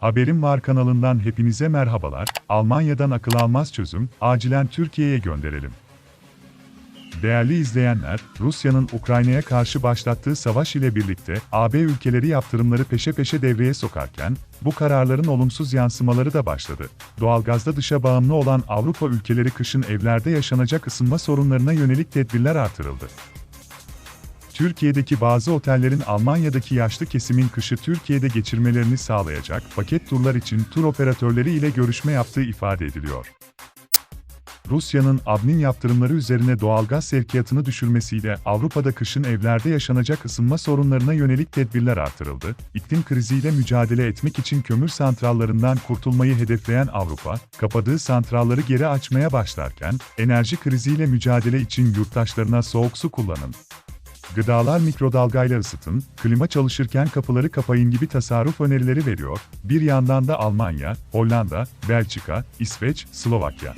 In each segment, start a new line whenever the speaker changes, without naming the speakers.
Haberim Var kanalından hepinize merhabalar. Almanya'dan akıl almaz çözüm, acilen Türkiye'ye gönderelim. Değerli izleyenler, Rusya'nın Ukrayna'ya karşı başlattığı savaş ile birlikte AB ülkeleri yaptırımları peşe peşe devreye sokarken, bu kararların olumsuz yansımaları da başladı. Doğalgazda dışa bağımlı olan Avrupa ülkeleri kışın evlerde yaşanacak ısınma sorunlarına yönelik tedbirler artırıldı. Türkiye'deki bazı otellerin Almanya'daki yaşlı kesimin kışı Türkiye'de geçirmelerini sağlayacak paket turlar için tur operatörleri ile görüşme yaptığı ifade ediliyor. Rusya'nın Abnin yaptırımları üzerine doğalgaz sevkiyatını düşürmesiyle Avrupa'da kışın evlerde yaşanacak ısınma sorunlarına yönelik tedbirler artırıldı. İklim kriziyle mücadele etmek için kömür santrallarından kurtulmayı hedefleyen Avrupa, kapadığı santralları geri açmaya başlarken, enerji kriziyle mücadele için yurttaşlarına soğuk su kullanın, Gıdalar mikrodalgayla ısıtın, klima çalışırken kapıları kapayın gibi tasarruf önerileri veriyor. Bir yandan da Almanya, Hollanda, Belçika, İsveç, Slovakya.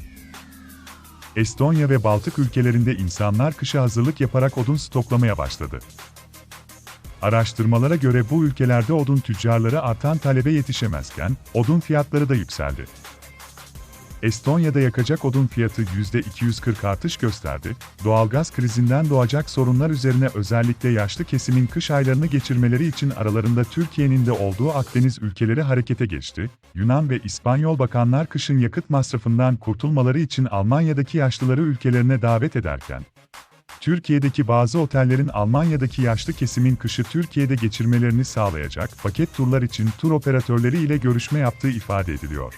Estonya ve Baltık ülkelerinde insanlar kışa hazırlık yaparak odun stoklamaya başladı. Araştırmalara göre bu ülkelerde odun tüccarları artan talebe yetişemezken, odun fiyatları da yükseldi. Estonya'da yakacak odun fiyatı %240 artış gösterdi. Doğalgaz krizinden doğacak sorunlar üzerine özellikle yaşlı kesimin kış aylarını geçirmeleri için aralarında Türkiye'nin de olduğu Akdeniz ülkeleri harekete geçti. Yunan ve İspanyol bakanlar kışın yakıt masrafından kurtulmaları için Almanya'daki yaşlıları ülkelerine davet ederken, Türkiye'deki bazı otellerin Almanya'daki yaşlı kesimin kışı Türkiye'de geçirmelerini sağlayacak paket turlar için tur operatörleri ile görüşme yaptığı ifade ediliyor.